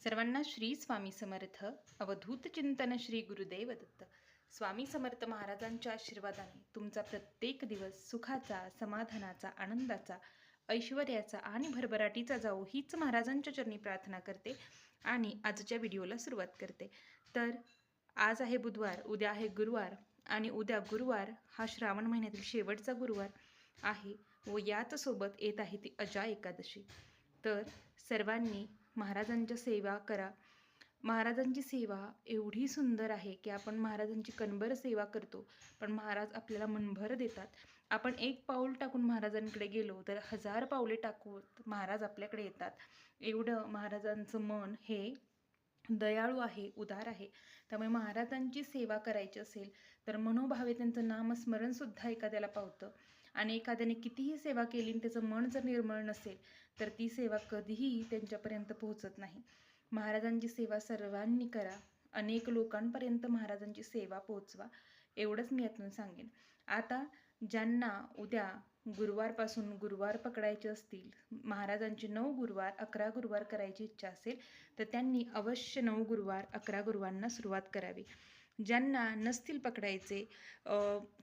सर्वांना श्री स्वामी समर्थ अवधूत चिंतन श्री गुरुदेव दत्त स्वामी समर्थ महाराजांच्या आशीर्वादाने तुमचा प्रत्येक दिवस सुखाचा समाधानाचा आनंदाचा ऐश्वर्याचा आणि भरभराटीचा जाऊ हीच महाराजांच्या चरणी प्रार्थना करते आणि आजच्या व्हिडिओला सुरुवात करते. तर आज आहे बुधवार उद्या आहे गुरुवार आणि उद्या गुरुवार हा श्रावण महिन्यातील शेवटचा गुरुवार आहे व याचसोबत येत आहे ती अजा एकादशी. तर सर्वांनी महाराजांच्या सेवा करा. महाराजांची सेवा एवढी सुंदर आहे की आपण महाराजांची कणभर सेवा करतो पण महाराज आपल्याला मनभर देतात. आपण एक पाऊल टाकून महाराजांकडे गेलो तर हजार पावले टाकून महाराज आपल्याकडे येतात. एवढं महाराजांचं मन हे दयाळू आहे उदार आहे. त्यामुळे महाराजांची सेवा करायची असेल तर मनोभावे त्यांचं नामस्मरणसुद्धा एखाद्याला पावतं. आणि एखाद्याने कितीही सेवा केली आणि त्याचं मन जर निर्मळ नसेल तर ती सेवा कधीही त्यांच्यापर्यंत पोहोचत नाही. महाराजांची सेवा सर्वांनी करा. अनेक लोकांपर्यंत महाराजांची सेवा पोहोचवा एवढंच मी यातून सांगेन. आता ज्यांना उद्या गुरुवारपासून गुरुवार पकडायचे असतील महाराजांचे नऊ गुरुवार अकरा गुरुवार करायची इच्छा असेल तर त्यांनी अवश्य नऊ गुरुवार अकरा गुरुवारांना सुरुवात करावी. ज्यांना नसतील पकडायचे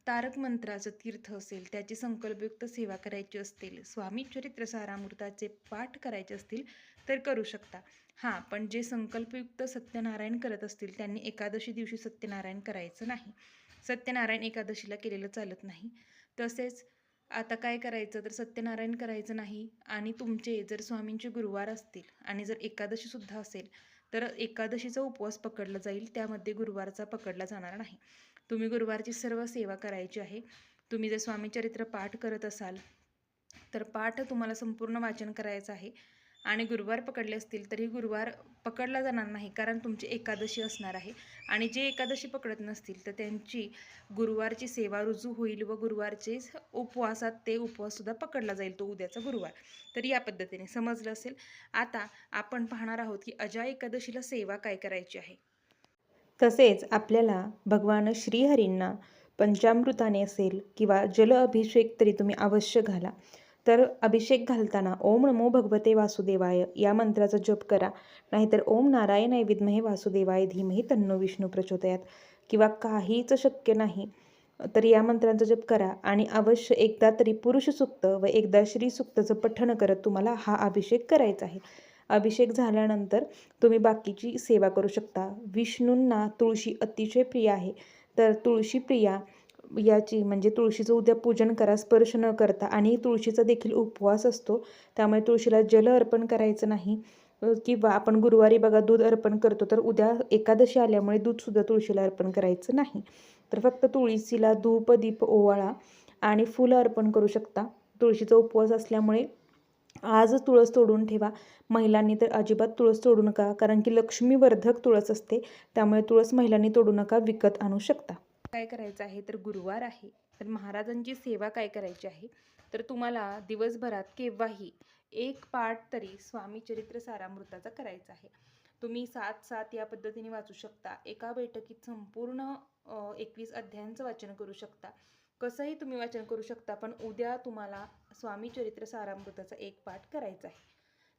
तारक मंत्राचं तीर्थ असेल त्याची संकल्पयुक्त सेवा करायची असतील स्वामी चरित्र सारामृताचे पाठ करायचे असतील तर करू शकता. हां पण जे संकल्पयुक्त सत्यनारायण करत असतील त्यांनी एकादशी दिवशी सत्यनारायण करायचं नाही. सत्यनारायण एकादशीला केलेलं चालत नाही. तसेच आता काय करायचं? तर सत्यनारायण करायचं नाही. आणि तुमचे जर स्वामींचे गुरुवार असतील आणि जर एकादशीसुद्धा असेल तर एकादशीचा उपवास पकडला जाईल त्यामध्ये गुरुवारचा पकडला जाणार नाही. तुम्ही गुरुवारची सर्व सेवा करायची आहे. तुम्ही जर स्वामी चरित्र पाठ करत असाल तर पाठ तुम्हाला संपूर्ण वाचन करायचं आहे. आणि गुरुवार पकडले असतील तरी गुरुवार पकडला जाणार नाही कारण तुमची एकादशी असणार आहे. आणि जे एकादशी पकडत नसतील तर त्यांची गुरुवारची सेवा रुजू होईल व गुरुवारचे उपवासात ते उपवाससुद्धा पकडला जाईल तो उद्याचा गुरुवार. तर या पद्धतीने समजलं असेल. आता आपण पाहणार आहोत की अजा एकादशीला सेवा काय करायची आहे. तसेच आपल्याला भगवान श्रीहरींना पंचामृताने असेल किंवा जल अभिषेक तरी तुम्ही अवश्य घाला. तर अभिषेक घालताना ओम नमो भगवते वासुदेवाय या मंत्राचा जप करा. नाहीतर ओम नारायणाय विद्महे वासुदेवाय धीमही तन्नो विष्णू प्रचोदयात. किंवा काहीच शक्य नाही तर या मंत्रांचा जप करा. आणि अवश्य एकदा तरी पुरुष सुक्त व एकदा श्री सुक्तचं पठण करत तुम्हाला हा अभिषेक करायचा आहे. अभिषेक झाल्यानंतर तुम्ही बाकीची सेवा करू शकता. विष्णूंना तुळशी अतिशय प्रिय आहे. तर तुळशी प्रिया याची म्हणजे तुळशीचं उद्या पूजन करा स्पर्श न करता. आणि तुळशीचा देखील उपवास असतो. त्यामुळे तुळशीला जल अर्पण करायचं नाही. किंवा आपण गुरुवारी बघा दूध अर्पण करतो तर उद्या एकादशी आल्यामुळे दूधसुद्धा तुळशीला अर्पण करायचं नाही. तर फक्त तुळशीला धूप दीप ओवाळा आणि फुलं अर्पण करू शकता. तुळशीचा उपवास असल्यामुळे आज तुळस तोडून ठेवा. महिलांनी तर अजिबात तुळस तोडू नका कारण की लक्ष्मीवर्धक तुळस असते. त्यामुळे तुळस महिलांनी तोडू नका विकत आणू शकता. काय करायचं आहे तर गुरुवार आहे. तर महाराजांची सेवा काय करायची आहे? तर तुम्हाला दिवसभरात केव्हाही एक पाठ तरी स्वामी चरित्र सारामृताचा करायचा आहे. तुम्ही सात सात या पद्धतीने वाचू शकता. एका बैठकीत संपूर्ण एकवीस अध्यायांचं वाचन करू शकता. कसंही तुम्ही वाचन करू शकता पण उद्या तुम्हाला स्वामी चरित्र सारामृताचा एक पाठ करायचा आहे.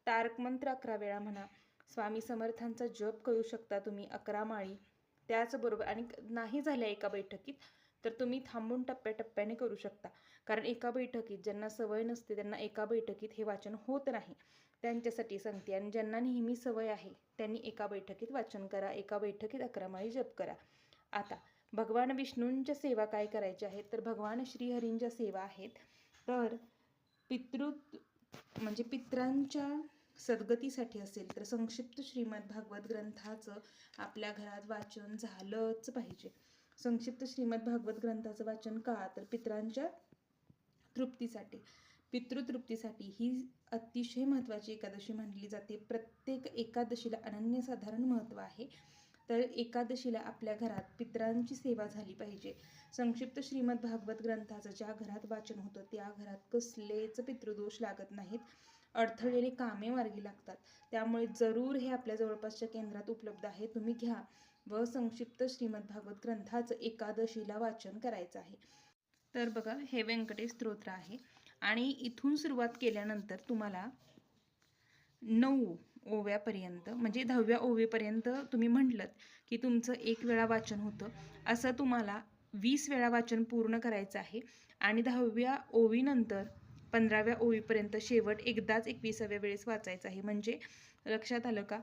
तारकमंत्र अकरा वेळा म्हणा. स्वामी समर्थांचा जप करू शकता तुम्ही अकरा माळी. त्याचबरोबर आणि नाही झाल्या एका बैठकीत तर तुम्ही थांबून टप्प्याटप्प्याने करू शकता. कारण एका बैठकीत ज्यांना सवय नसते त्यांना एका बैठकीत हे वाचन होत नाही. त्यांच्यासाठी सांगते. आणि ज्यांना नेहमी सवय आहे त्यांनी एका बैठकीत वाचन करा एका बैठकीत अकरा माळी जप करा. आता भगवान विष्णूंच्या सेवा काय करायच्या आहेत? तर भगवान श्रीहरींच्या सेवा आहेत. तर पितृ म्हणजे पित्रांच्या सद्गतीसाठी असेल तर संक्षिप्त श्रीमद भागवत ग्रंथाचं आपल्या घरात वाचन झालंच पाहिजे. संक्षिप्त श्रीमद भागवत ग्रंथाचं वाचन का? तर पित्रांच्या तृप्तीसाठी पितृतृप्तीसाठी ही अतिशय महत्त्वाची एकादशी मानली जाते. प्रत्येक एकादशीला अनन्यसाधारण महत्त्व आहे. तर एकादशीला आपल्या घरात पित्रांची सेवा झाली पाहिजे. संक्षिप्त श्रीमद भागवत ग्रंथाचं ज्या घरात वाचन होतं त्या घरात कसलेच पितृदोष लागत नाहीत. अडथळलेली कामे मार्गी लागतात. त्यामुळे जरूर हे आपल्या जवळपासच्या केंद्रात उपलब्ध आहे. तुम्ही घ्या व संक्षिप्त श्रीमद भागवत ग्रंथाचं एकादशीला वाचन करायचं आहे. तर बघा हे व्यंकटेश स्तोत्र आहे. आणि इथून सुरुवात केल्यानंतर तुम्हाला नऊ ओव्यापर्यंत म्हणजे दहाव्या ओवीपर्यंत तुम्ही म्हटलं की तुमचं एक वेळा वाचन होतं. असं तुम्हाला वीस वेळा वाचन पूर्ण करायचं आहे. आणि दहाव्या ओवीनंतर पंधराव्या ओवीपर्यंत शेवट एकदाच एकविसाव्या वेळेस वाचायचं आहे. म्हणजे लक्षात आलं का?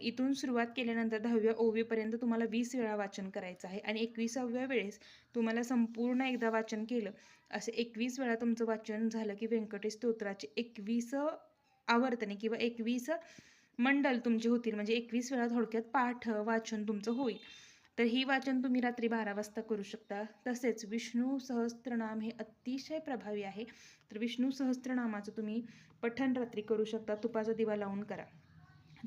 इथून सुरुवात केल्यानंतर दहाव्या ओवीपर्यंत तुम्हाला वीस वेळा वाचन करायचं आहे आणि एकविसाव्या वेळेस तुम्हाला संपूर्ण एकदा वाचन केलं असे एकवीस वेळा तुमचं वाचन झालं की व्यंकटेश स्तोत्राचे एकवीस आवर्तने किंवा एकवीस मंडल तुमचे होतील. म्हणजे एकवीस वेळा थोडक्यात पाठ वाचन तुमचं होईल. तर ही वाचन तुम्ही रात्री बारा वाजता करू शकता. तसेच विष्णू सहस्त्रनाम हे अतिशय प्रभावी आहे. तर विष्णू सहस्त्रनामाचं तुम्ही पठण रात्री करू शकता. तुपाचा दिवा लावून करा.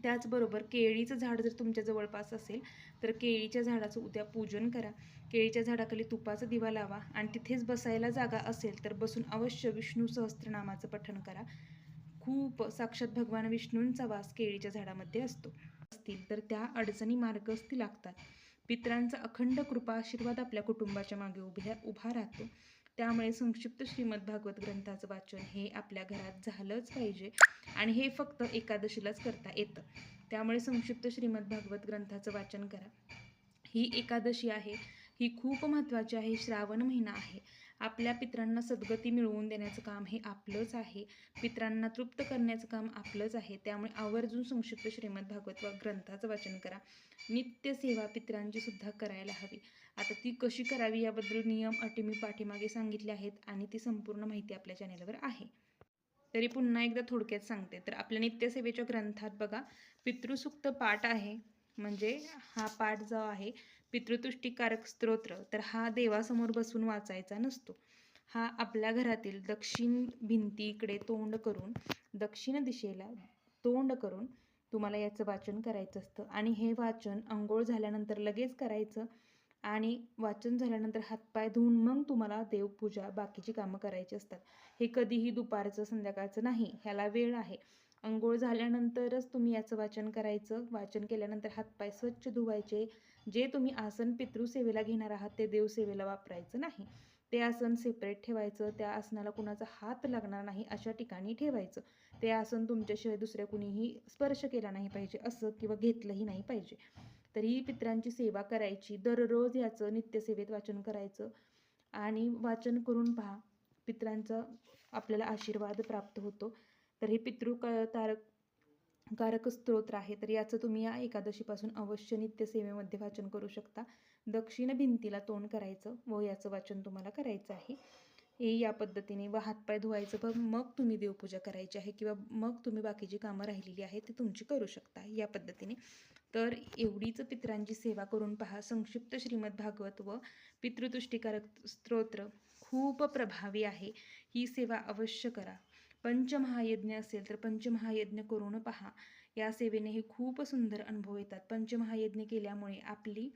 त्याचबरोबर केळीचं झाड जर तुमच्या जवळपास असेल तर केळीच्या झाडाचं उद्या पूजन करा. केळीच्या झाडाखाली तुपाचा दिवा लावा आणि तिथेच बसायला जागा असेल तर बसून अवश्य विष्णू सहस्त्रनामाचं पठण करा. खूप साक्षात भगवान विष्णूंचा वास केळीच्या झाडामध्ये असतो. असतील तर त्या अडचणी मार्गस्थी लागतात. पित्रांचा अखंड कृपा आशीर्वाद आपल्या कुटुंबाच्या मागे उभ्या उभा राहतो. त्यामुळे संक्षिप्त श्रीमद भागवत ग्रंथाचं वाचन हे आपल्या घरात झालंच पाहिजे आणि हे फक्त एकादशीलाच करता येतं. त्यामुळे संक्षिप्त श्रीमद भागवत ग्रंथाचं वाचन करा. ही एकादशी आहे ही खूप महत्त्वाची आहे श्रावण महिना आहे. आपल्या पित्रांना सद्गती मिळवून देण्याचं काम हे आपलंच आहे. पित्रांना तृप्त करण्याचं काम आपलंच आहे. त्यामुळे आवर्जून संक्षिप्त श्रीमद भागवत वा ग्रंथाचं वाचन करा. नित्य सेवा पित्रांची सुद्धा करायला हवी. आता ती कशी करावी याबद्दल नियम अटी मी पाठीमागे सांगितले आहेत आणि ती संपूर्ण माहिती आपल्या चॅनेलवर आहे. तरी पुन्हा एकदा थोडक्यात सांगते. तर आपल्या नित्यसेवेच्या ग्रंथात बघा पितृसुक्त पाठ आहे. म्हणजे हा पाठ जो आहे पितृतुष्टीकारक स्तोत्र तर हा देवासमोर बसून वाचायचा नसतो. हा आपल्या घरातील दक्षिण भिंतीकडे तोंड करून दक्षिण दिशेला तोंड करून तुम्हाला याचं वाचन करायचं असतं. आणि हे वाचन अंघोळ झाल्यानंतर लगेच करायचं आणि वाचन झाल्यानंतर हातपाय धुवून मग तुम्हाला देवपूजा बाकीची कामं करायची असतात. हे कधीही दुपारचं संध्याकाळचं नाही ह्याला वेळ आहे. अंघोळ झाल्यानंतरच तुम्ही याचं वाचन करायचं. वाचन केल्यानंतर हातपाय स्वच्छ धुवायचे. जे तुम्ही आसन पितृसेवेला घेणार आहात ते देवसेवेला वापरायचं नाही. ते आसन सेपरेट ठेवायचं त्या आसनाला कुणाचा हात लागणार नाही अशा ठिकाणी ठेवायचं. ते आसन तुमच्याशिवाय दुसऱ्या कुणीही स्पर्श केला नाही पाहिजे असं किंवा घेतलंही नाही पाहिजे. तर ही पित्रांची सेवा करायची. दररोज याचं नित्यसेवेत वाचन करायचं. आणि वाचन करून पहा पित्रांचा आपल्याला आशीर्वाद प्राप्त होतो. तर हे पितृ क तारक कारक स्तोत्र आहे तर याचं तुम्ही या एकादशीपासून अवश्य नित्यसेवेमध्ये वाचन करू शकता. दक्षिण भिंतीला तोंड करायचं व याचं वाचन तुम्हाला करायचं आहे. हे या पद्धतीने व हातपाय धुवायचं बघ मग तुम्ही देवपूजा करायची आहे किंवा मग तुम्ही बाकीची कामं राहिलेली आहे ती तुमची करू शकता या पद्धतीने. तर एवढीच पित्रांची सेवा करून पहा. संक्षिप्त श्रीमद भागवत व पितृतुष्टीकारक स्तोत्र खूप प्रभावी आहे. ही सेवा अवश्य करा. पंचमहायज्ञ असेल तर पंचमहायज्ञ करून पहा. या सेवेने हे खूप सुंदर अनुभव येतात. पंचमहायज्ञ केल्यामुळे आपली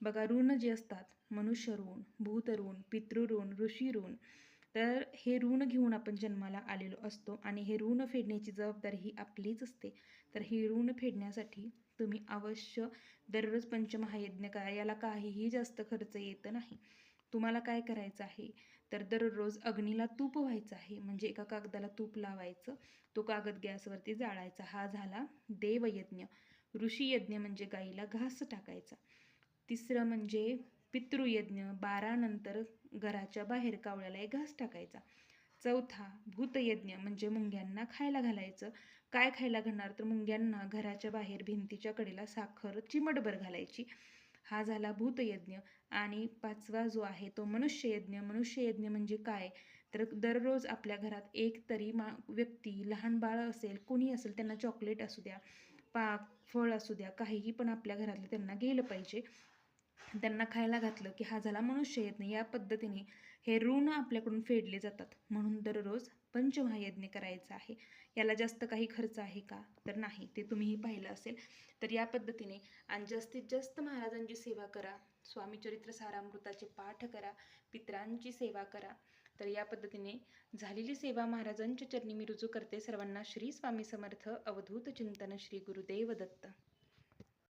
बघा ऋण जे असतात मनुष्य ऋण भूत ऋण पितृ ऋण ऋषी ऋण तर हे ऋण घेऊन आपण जन्माला आलेलो असतो आणि हे ऋण फेडण्याची जबाबदारी ही आपलीच असते. तर ही ऋण फेडण्यासाठी तुम्ही अवश्य दररोज पंचमहायज्ञ करा. याला काहीही जास्त खर्च येत नाही. तुम्हाला काय करायचं आहे? तर दररोज अग्नीला तूप व्हायचं आहे. म्हणजे एका कागदाला तूप लावायचं. तो कागद गॅसवरती जाळायचा. हा झाला देवयज्ञ. ऋषीयज्ञ म्हणजे गाईला घास टाकायचा. तिसरं म्हणजे पितृयज्ञ. बारानंतर घराच्या बाहेर कावळ्याला एक घास टाकायचा. चौथा भूतयज्ञ म्हणजे मुंग्यांना खायला घालायचं. काय खायला घालणार? तर मुंग्यांना घराच्या बाहेर भिंतीच्या कडेला साखर चिमटभर घालायची. हा झाला भूतयज्ञ. आणि पाचवा जो आहे तो मनुष्ययज्ञ. मनुष्ययज्ञ म्हणजे काय? तर दररोज आपल्या घरात एक तरी मा व्यक्ती लहान बाळ असेल कोणी असेल त्यांना चॉकलेट असू द्या पाक फळ असू द्या काहीही पण आपल्या घरातलं त्यांना गेलं पाहिजे. त्यांना खायला घातलं की हा झाला मनुष्ययज्ञ. या पद्धतीने हे ऋण आपल्याकडून फेडले जातात. म्हणून दररोज पंचमहायज्ञ करायचा आहे. याला जास्त काही खर्च आहे का? तर नाही ते तुम्हीही पाहिलं असेल. तर या पद्धतीने आणि जास्तीत जास्त महाराजांची सेवा करा स्वामीचरित्र सारामृताचे पाठ करा पित्रांची सेवा करा. तर या पद्धतीने झालेली सेवा महाराजांच्या चरणी मी रुजू करते. सर्वांना श्री स्वामी समर्थ. अवधूत चिंतन श्री गुरुदेव दत्त.